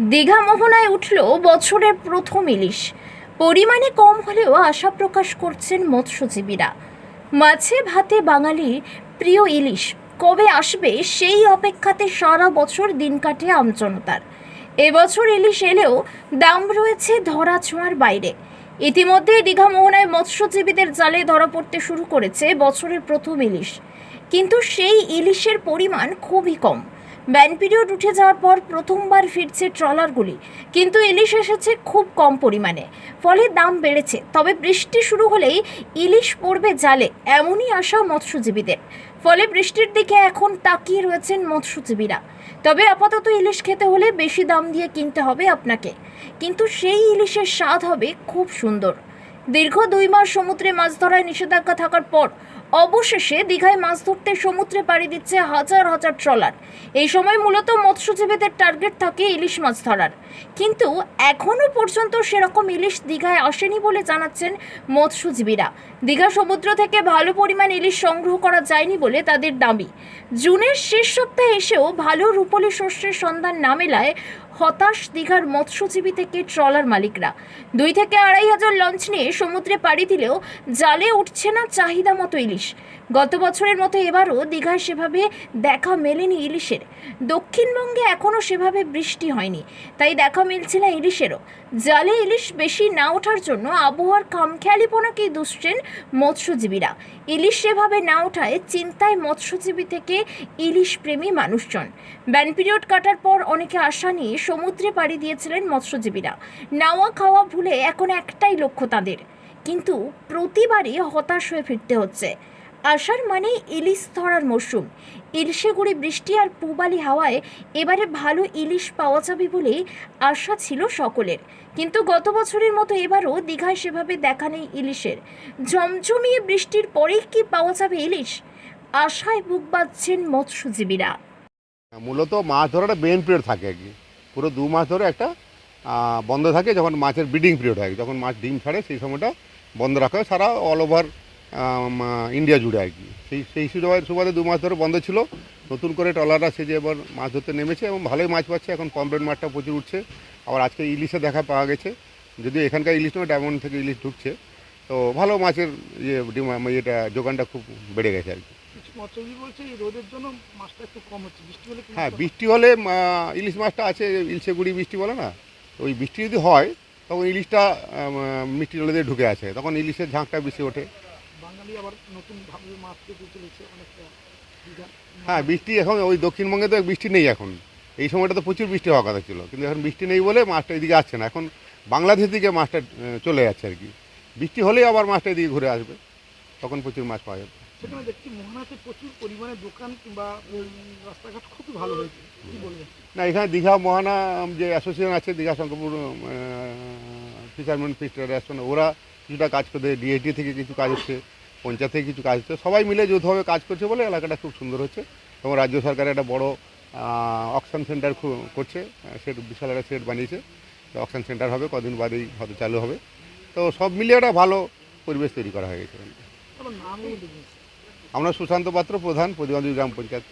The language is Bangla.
দীঘা মোহনায় উঠল বছরের প্রথম ইলিশ। পরিমাণে কম হলেও আশা প্রকাশ করছেন মৎস্যজীবীরা। মাছে ভাতে বাঙালির প্রিয় ইলিশ, কবে আসবে সেই অপেক্ষাতে সারা বছর দিন কাটে আমজনতার। এবছর ইলিশ এলেও দাম রয়েছে ধরা ছোঁয়ার বাইরে। ইতিমধ্যে দীঘা মোহনায় মৎস্যজীবীদের জালে ধরা পড়তে শুরু করেছে বছরের প্রথম ইলিশ। কিন্তু সেই ইলিশের পরিমাণ খুবই কম। ব্যান পিরিয়ড উঠে যাওয়ার পর প্রথমবার ফিরছে ট্রলারগুলি কিন্তু ইলিশ এসেছে খুব কম পরিমাণে। ফলে দাম বেড়েছে, তবে বৃষ্টি শুরু হলেই ইলিশ পড়বে জালে, এমনই আশা মৎস্যজীবীদের। ফলে বৃষ্টির দিকে এখন তাকিয়ে রয়েছেন মৎস্যজীবীরা। তবে আপাতত ইলিশ খেতে হলে বেশি দাম দিয়ে কিনতে হবে আপনাকে। কিন্তু সেই ইলিশের স্বাদ হবে খুব সুন্দর। দীর্ঘ দুই মাস সমুদ্রে মাছ ধরায় নিষেধাজ্ঞা থাকার পর অবশেষে দীঘায় মাছ ধরতে সমুদ্রে পাড়ি দিচ্ছে হাজার হাজার ট্রলার। এই সময় মূলত মৎস্যজীবীদের টার্গেট থাকে ইলিশ মাছ ধরার। কিন্তু এখনও পর্যন্ত সেরকম ইলিশ দীঘায় আসেনি বলে জানাচ্ছেন মৎস্যজীবীরা। দীঘা সমুদ্র থেকে ভালো পরিমাণ ইলিশ সংগ্রহ করা যায়নি বলে তাদের দাবি। জুনের শেষ সপ্তাহে এসেও ভালো রূপলি শস্যের সন্ধান না মেলায় হতাশ দীঘার মৎস্যজীবী থেকে ট্রলার মালিকরা। দুই থেকে আড়াই হাজার লঞ্চ নিয়ে সমুদ্রে পাড়ি দিলেও জালে উঠছে না চাহিদা মতো ইলিশ। গত বছরের মতো এবারও দীঘায় সেভাবে দেখা মেলেনি ইলিশের। দক্ষিণবঙ্গে এখনও সেভাবে বৃষ্টি হয়নি। তাই দেখা মিলছে না ইলিশেরও। জালে ইলিশ বেশি না ওঠার জন্য আবহাওয়ার খামখেয়ালিপনাকেই দুষছেন মৎস্যজীবীরা। ইলিশ সেভাবে না ওঠায় চিন্তায় মৎস্যজীবী থেকে ইলিশ প্রেমী মানুষজন। ব্যান পিরিয়ড কাটার পর অনেকে আশা নিয়ে সমুদ্রে পাড়ি দিয়েছিলেন মৎস্যজীবীরা। নাওয়া খাওয়া ভুলে এখন একটাই লক্ষ্য তাদের। কিন্তু প্রতিবারই হতাশ হয়ে ফিরতে হচ্ছে। আষাঢ় মানে ইলিশ ধরার মরশুম। ইলিশে গুড়ি বৃষ্টি আর পূবালি হাওয়ায় এবারে ভালো ইলিশ পাওয়া যাবে বলে আশা ছিল সকলের। কিন্তু গত বছরের মতো এবারও দীঘায় সেভাবে দেখা নেই ইলিশের। জমজমিয়ে বৃষ্টির পরেই কি পাওয়া যাবে ইলিশ? আশায় বুক বাঁধছেন মৎস্যজীবীরা। মূলত মাছ ধরাটা মেন পিরিয়ড থাকে আর কি। পুরো দু মাস ধরে একটা বন্ধ থাকে যখন মাছের ব্রিডিং পিরিয়ড হয় যখন মাছ ডিম ছাড়ে সেই সময়টা বন্ধ রাখা হয়। সারা অল ওভার ইন্ডিয়া জুড়ে আর কি। সেই সেই সুবাদে সুবাদে দু মাস ধরে বন্ধ ছিল। নতুন করে ট্রলাররা সে যে এবার মাছ ধরতে নেমেছে এবং ভালোই মাছ পাচ্ছে। এখন পম্পলেট মাছটা প্রচুর উঠছে। আবার আজকে ইলিশে দেখা পাওয়া গেছে। যদিও এখানকার ইলিশ নয় ডায়মন্ড থেকে ইলিশ ঢুকছে। তো ভালো মাছের ইয়ে ডিমা- ইয়েটা যোগানটা খুব বেড়ে গেছে আর কি। কিছু মৎস্যজীবী বলছে এই রোদের জন্য মাছটা একটু কম হচ্ছে। বৃষ্টি হলে হ্যাঁ বৃষ্টি হলে ইলিশ মাছটা আছে ইলশে গুড়ি বৃষ্টি বলে না? ওই বৃষ্টি যদি হয় তখন ইলিশটা মিষ্টি নদীতে ঢুকে আছে। তখন ইলিশের ঝাঁকটা বেশি ওঠে। বাঙালি আবার নতুন ভাবে মাছ পেতে চলেছে অনেকটা। হ্যাঁ বৃষ্টি এখন ওই দক্ষিণবঙ্গে তো বৃষ্টি নেই এখন। এই সময়টা তো প্রচুর বৃষ্টি হওয়ার কথা ছিল। কিন্তু এখন বৃষ্টি নেই বলে মাছটা এদিকে আসছে না। এখন বাংলাদেশ দিকে মাছটা চলে যাচ্ছে আর কি। বৃষ্টি হলেই আবার মাছটা এদিকে ঘুরে আসবে। তখন প্রচুর মাছ পাওয়া যাবে। সেখানে দেখছি মোহনাতে প্রচুর পরিমাণে দোকান কিংবা রাস্তাঘাট খুবই ভালো হয়েছে। কি বলবেন? না এখানে দীঘা মহানা যে অ্যাসোসিয়েশন আছে Digha Shankarpur fisherman feast restaurant ওরা কিছুটা কাজ করছে ডিএটি থেকে কিছু কাজ হচ্ছে পঞ্চায়েত থেকে কিছু কাজ হচ্ছে। সবাই মিলে যৌথভাবে কাজ করছে বলে এলাকাটা খুব সুন্দর হচ্ছে এবং রাজ্য সরকার একটা বড় অকশন সেন্টার করছে। সেট বিশাল একটা সেট বানিয়েছে। অকশন সেন্টার হবে কদিন বাদেই হয়তো চালু হবে। তো সব মিলিয়ে একটা ভালো পরিবেশ তৈরি করা হয়ে গেছে। আমরা সুশান্ত পাত্র প্রধান প্রতিবন্ধী গ্রাম পঞ্চায়েত।